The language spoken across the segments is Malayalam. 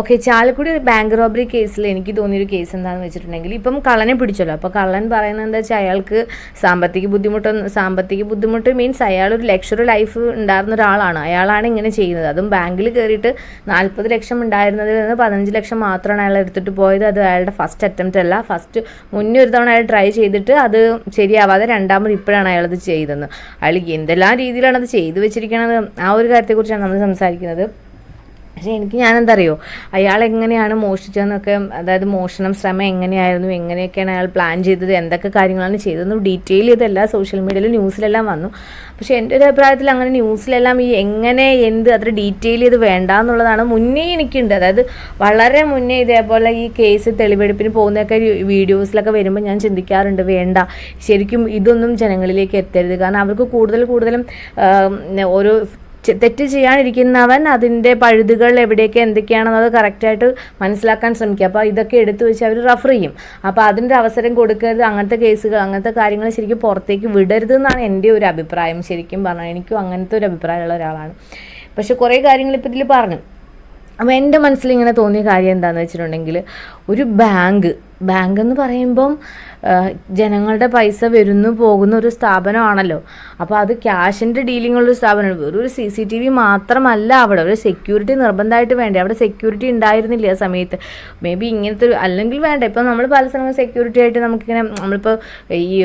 ഓക്കെ ചാലക്കുടി ബാങ്ക് റോബറി കേസിൽ എനിക്ക് തോന്നിയൊരു കേസ് എന്താണെന്ന് വെച്ചിട്ടുണ്ടെങ്കിൽ ഇപ്പം കള്ളനെ പിടിച്ചല്ലോ. അപ്പോൾ കള്ളൻ പറയുന്നത് എന്താ വെച്ചാൽ അയാൾക്ക് സാമ്പത്തിക ബുദ്ധിമുട്ടൊന്നും സാമ്പത്തിക ബുദ്ധിമുട്ട് മീൻസ് അയാൾ ഒരു ലക്ഷറി ലൈഫ് ഉണ്ടായിരുന്ന ഒരാളാണ്. അയാളാണ് ഇങ്ങനെ ചെയ്യുന്നത്. അതും ബാങ്കിൽ കയറിയിട്ട് നാൽപ്പത് ലക്ഷം ഉണ്ടായിരുന്നതിൽ നിന്ന് പതിനഞ്ച് ലക്ഷം മാത്രമാണ് അയാൾ എടുത്തിട്ട് പോയത്. അത് അയാളുടെ ഫസ്റ്റ് അറ്റംപ്റ്റ് അല്ല. ഫസ്റ്റ് മുന്നേ ഒരു തവണ അയാൾ ട്രൈ ചെയ്തിട്ട് അത് ശരിയാവാതെ രണ്ടാമത് ഇപ്പോഴാണ് അയാളത് ചെയ്തത്. അയാൾ എന്തെല്ലാം രീതിയിലാണ് അത് ചെയ്തു വെച്ചിരിക്കുന്നത് ആ ഒരു കാര്യത്തെക്കുറിച്ചാണ് നമ്മൾ സംസാരിക്കുന്നത്. പക്ഷേ എനിക്ക് ഞാനെന്താ അറിയോ അയാൾ എങ്ങനെയാണ് മോഷ്ടിച്ചതെന്നൊക്കെ അതായത് മോഷണം ശ്രമം എങ്ങനെയായിരുന്നു എങ്ങനെയൊക്കെയാണ് അയാൾ പ്ലാൻ ചെയ്തത് എന്തൊക്കെ കാര്യങ്ങളാണ് ചെയ്തതെന്ന് ഡീറ്റെയിൽ ചെയ്തെല്ലാം സോഷ്യൽ മീഡിയയിൽ ന്യൂസിലെല്ലാം വന്നു. പക്ഷേ എന്റെ ഒരു അഭിപ്രായത്തിൽ അങ്ങനെ ന്യൂസിലെല്ലാം ഈ എങ്ങനെ എന്ത് അത്ര ഡീറ്റെയിൽ ചെയ്ത് വേണ്ട എന്നുള്ളതാണ് മുന്നേ എനിക്കുണ്ട്. അതായത് വളരെ മുന്നേ ഇതേപോലെ ഈ കേസ് തെളിവെടുപ്പിന് പോകുന്നതൊക്കെ വീഡിയോസിലൊക്കെ വരുമ്പോൾ ഞാൻ ചിന്തിക്കാറുണ്ട് വേണ്ട. ശരിക്കും ഇതൊന്നും ജനങ്ങളിലേക്ക് എത്തരുത്. കാരണം അവർക്ക് കൂടുതൽ കൂടുതലും ഒരു തെറ്റ് ചെയ്യാനിരിക്കുന്നവൻ അതിന്റെ പഴുതുകൾ എവിടെയൊക്കെ എന്തൊക്കെയാണെന്നത് കറക്റ്റായിട്ട് മനസ്സിലാക്കാൻ ശ്രമിക്കുക. അപ്പോൾ ഇതൊക്കെ എടുത്തു വെച്ച് അവർ റഫർ ചെയ്യും. അപ്പോൾ അതിന്റെ അവസരം കൊടുക്കരുത് അങ്ങനത്തെ കേസുകൾ അങ്ങനത്തെ കാര്യങ്ങൾ ശരിക്കും പുറത്തേക്ക് വിടരുത് എന്നാണ് എന്റെ ഒരു അഭിപ്രായം. ശരിക്കും പറഞ്ഞാൽ എനിക്കും അങ്ങനത്തെ ഒരു അഭിപ്രായമുള്ള ഒരാളാണ്. പക്ഷെ കുറേ കാര്യങ്ങൾ ഇപ്പോൾ ഇതിൽ പറഞ്ഞു. അപ്പോൾ എന്റെ മനസ്സിൽ ഇങ്ങനെ തോന്നിയ കാര്യം എന്താണെന്ന് വെച്ചിട്ടുണ്ടെങ്കിൽ ഒരു ബാങ്ക് ബാങ്ക് എന്ന് പറയുമ്പം ജനങ്ങളുടെ പൈസ വരുന്നു പോകുന്ന ഒരു സ്ഥാപനമാണല്ലോ. അപ്പോൾ അത് ക്യാഷിന്റെ ഡീലിംഗ് ഉള്ള ഒരു സ്ഥാപനമാണ്. വെറും ഒരു സി സി ടി വി മാത്രമല്ല അവിടെ. ഒരു സെക്യൂരിറ്റി നിർബന്ധമായിട്ട് വേണ്ടേ? അവിടെ സെക്യൂരിറ്റി ഉണ്ടായിരുന്നില്ല ആ സമയത്ത്. മേ ബി ഇങ്ങനത്തെ ഒരു അല്ലെങ്കിൽ വേണ്ട? ഇപ്പം നമ്മൾ പല സ്ഥലങ്ങളിൽ സെക്യൂരിറ്റി ആയിട്ട് നമുക്കിങ്ങനെ നമ്മളിപ്പോൾ ഈ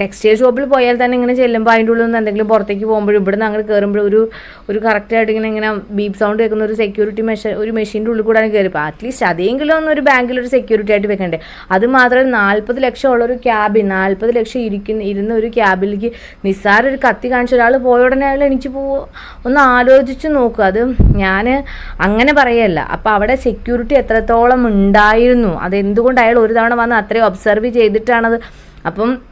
ടെക്സ്റ്റൈൽ ഷോപ്പിൽ പോയാൽ തന്നെ ഇങ്ങനെ ചെല്ലുമ്പോൾ അതിന്റെ ഉള്ളിൽ നിന്ന് എന്തെങ്കിലും പുറത്തേക്ക് പോകുമ്പോഴും ഇവിടെ നിന്ന് അങ്ങനെ കയറുമ്പോഴും ഒരു ഒരു കറക്റ്റായിട്ട് ഇങ്ങനെ ഇങ്ങനെ ബീപ് സൗണ്ട് കേൾക്കുന്ന ഒരു സെക്യൂരിറ്റി മെഷീൻ ഒരു മെഷീന്റെ ഉള്ളിൽ കൂടെ കയറി അപ്പോൾ അറ്റ്ലീസ്റ്റ് അതെങ്കിലും ഒന്ന് ഒരു ബാങ്കിൽ ഒരു സെക്യൂരിറ്റി ആയിട്ട് വെക്കണ്ടേ അത് മാത്രമല്ല നാൽപ്പത് ലക്ഷം ഉള്ള ഒരു ക്യാബിൻ നാൽപ്പത് ലക്ഷം ഇരിക്കുന്ന ഇരുന്ന ഒരു ക്യാബിലേക്ക് നിസ്സാര ഒരു കത്തി കാണിച്ച ഒരാൾ പോയ ഉടനെ അയാൾ എണീച്ച് പോവോ? ഒന്ന് ആലോചിച്ച് നോക്കുക അത് ഞാൻ അങ്ങനെ പറയല്ല. അപ്പോൾ അവിടെ സെക്യൂരിറ്റി എത്രത്തോളം ഉണ്ടായിരുന്നു? അതെന്തുകൊണ്ട് അയാൾ ഒരു തവണ വന്ന് അത്രയും ഒബ്സർവ് ചെയ്തിട്ടാണത്? അപ്പം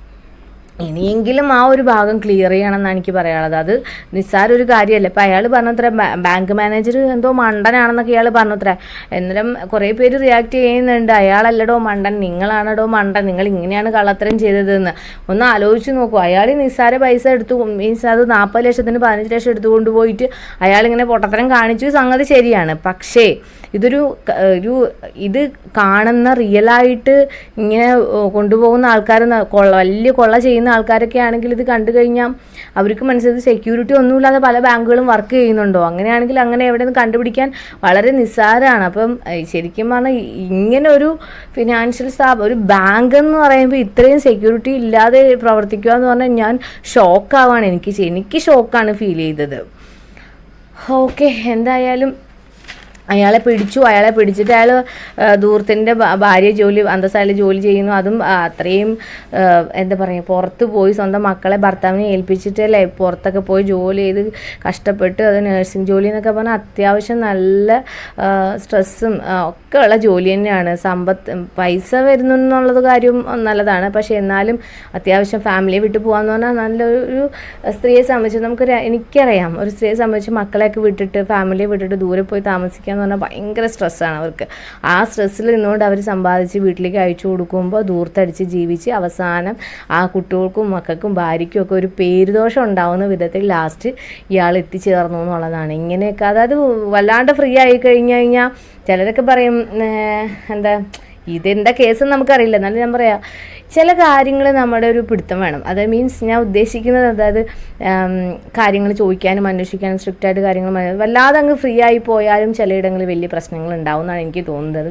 ഇനിയെങ്കിലും ആ ഒരു ഭാഗം ക്ലിയർ ചെയ്യണമെന്നാണ് എനിക്ക് പറയാനുള്ളത്. അത് നിസ്സാര ഒരു കാര്യമല്ല. ഇപ്പം അയാൾ പറഞ്ഞത്ര ബാങ്ക് മാനേജർ എന്തോ മണ്ടനാണെന്നൊക്കെ അയാൾ പറഞ്ഞത്ര. എന്നാലും കുറേ പേര് റിയാക്ട് ചെയ്യുന്നുണ്ട്. അയാളല്ലടോ മണ്ടൻ നിങ്ങളാണടോ മണ്ടൻ നിങ്ങൾ ഇങ്ങനെയാണ് കള്ളത്തരം ചെയ്തതെന്ന്. ഒന്ന് ആലോചിച്ച് നോക്കൂ. അയാൾ നിസ്സാര പൈസ എടുത്തു മീൻസ് അത് നാൽപ്പത് ലക്ഷത്തിന് പതിനഞ്ച് ലക്ഷം എടുത്തു കൊണ്ടുപോയിട്ട് അയാളിങ്ങനെ പൊട്ടത്തരം കാണിച്ചു. സംഗതി ശരിയാണ്. പക്ഷേ ഇതൊരു ഒരു ഇത് കാണുന്ന റിയലായിട്ട് ഇങ്ങനെ കൊണ്ടുപോകുന്ന ആൾക്കാർ കൊള്ള വലിയ കൊള്ള ചെയ്യുന്ന ആൾക്കാരൊക്കെ ആണെങ്കിൽ ഇത് കണ്ടു കഴിഞ്ഞാൽ അവർക്ക് മനസ്സിലായത് സെക്യൂരിറ്റി ഒന്നുമില്ലാതെ പല ബാങ്കുകളും വർക്ക് ചെയ്യുന്നുണ്ടോ? അങ്ങനെയാണെങ്കിൽ അങ്ങനെ എവിടെ നിന്ന് കണ്ടുപിടിക്കാൻ വളരെ നിസ്സാരമാണ് അപ്പം ശരിക്കും പറഞ്ഞാൽ ഇങ്ങനെ ഒരു ഫിനാൻഷ്യൽ സ്ഥാപനം ഒരു ബാങ്ക് എന്ന് പറയുമ്പോൾ ഇത്രയും സെക്യൂരിറ്റി ഇല്ലാതെ പ്രവർത്തിക്കുക എന്ന് പറഞ്ഞാൽ ഞാൻ ഷോക്കാവാണ് എനിക്ക് എനിക്ക് ഷോക്കാണ് ഫീൽ ചെയ്തത്. ഓക്കെ എന്തായാലും അയാളെ പിടിച്ചു അയാളെ പിടിച്ചിട്ട് അയാൾ ദൂരത്തിന്റെ ഭാര്യ ജോലി അന്തസ്സായാലും ജോലി ചെയ്യുന്നു. അതും അത്രയും എന്താ പറയുക പുറത്ത് പോയി സ്വന്തം മക്കളെ ഭർത്താവിനെ ഏൽപ്പിച്ചിട്ടല്ലേ? പുറത്തൊക്കെ പോയി ജോലി ചെയ്ത് കഷ്ടപ്പെട്ട് അത് നഴ്സിംഗ് ജോലി എന്നൊക്കെ പറഞ്ഞാൽ അത്യാവശ്യം നല്ല സ്ട്രെസ്സും ഒക്കെ ഉള്ള ജോലി തന്നെയാണ്. സമ്പത്ത് പൈസ വരുന്നു എന്നുള്ളത് കാര്യം നല്ലതാണ്. പക്ഷേ എന്നാലും അത്യാവശ്യം ഫാമിലിയെ വിട്ടു പോകാന്ന് പറഞ്ഞാൽ നല്ലൊരു സ്ത്രീയെ സംബന്ധിച്ച് നമുക്കൊരു എനിക്കറിയാം. ഒരു സ്ത്രീയെ സംബന്ധിച്ച് മക്കളെയൊക്കെ വിട്ടിട്ട് ഫാമിലിയെ വിട്ടിട്ട് ദൂരെ പോയി താമസിക്കുക എന്ന് പറഞ്ഞാൽ ഭയങ്കര സ്ട്രെസ്സാണ് അവർക്ക്. ആ സ്ട്രെസ്സിൽ നിന്നുകൊണ്ട് അവർ സമ്പാദിച്ച് വീട്ടിലേക്ക് അയച്ചു കൊടുക്കുമ്പോൾ ദൂർത്തടിച്ച് ജീവിച്ച് അവസാനം ആ കുട്ടികൾക്കും മക്കൾക്കും ഭാര്യയ്ക്കും ഒക്കെ ഒരു പേരുദോഷം ഉണ്ടാവുന്ന വിധത്തിൽ ലാസ്റ്റ് ഇയാൾ എത്തിച്ചേർന്നു എന്നുള്ളതാണ്. ഇങ്ങനെയൊക്കെ അതായത് വല്ലാണ്ട് ഫ്രീ ആയി കഴിഞ്ഞു കഴിഞ്ഞാൽ ചിലരൊക്കെ പറയും എന്താ ഇതെന്താ കേസെന്ന് നമുക്കറിയില്ല. എന്നാലും ഞാൻ പറയാം ചില കാര്യങ്ങൾ നമ്മുടെ ഒരു പിടുത്തം വേണം. അത് മീൻസ് ഞാൻ ഉദ്ദേശിക്കുന്നത് അതായത് കാര്യങ്ങൾ ചോദിക്കാനും അന്വേഷിക്കാനും സ്ട്രിക്റ്റായിട്ട് കാര്യങ്ങൾ വല്ലാതെ അങ്ങ് ഫ്രീ ആയി പോയാലും ചിലയിടങ്ങളിൽ വലിയ പ്രശ്നങ്ങൾ ഉണ്ടാവും എന്നാണ് എനിക്ക് തോന്നുന്നത്.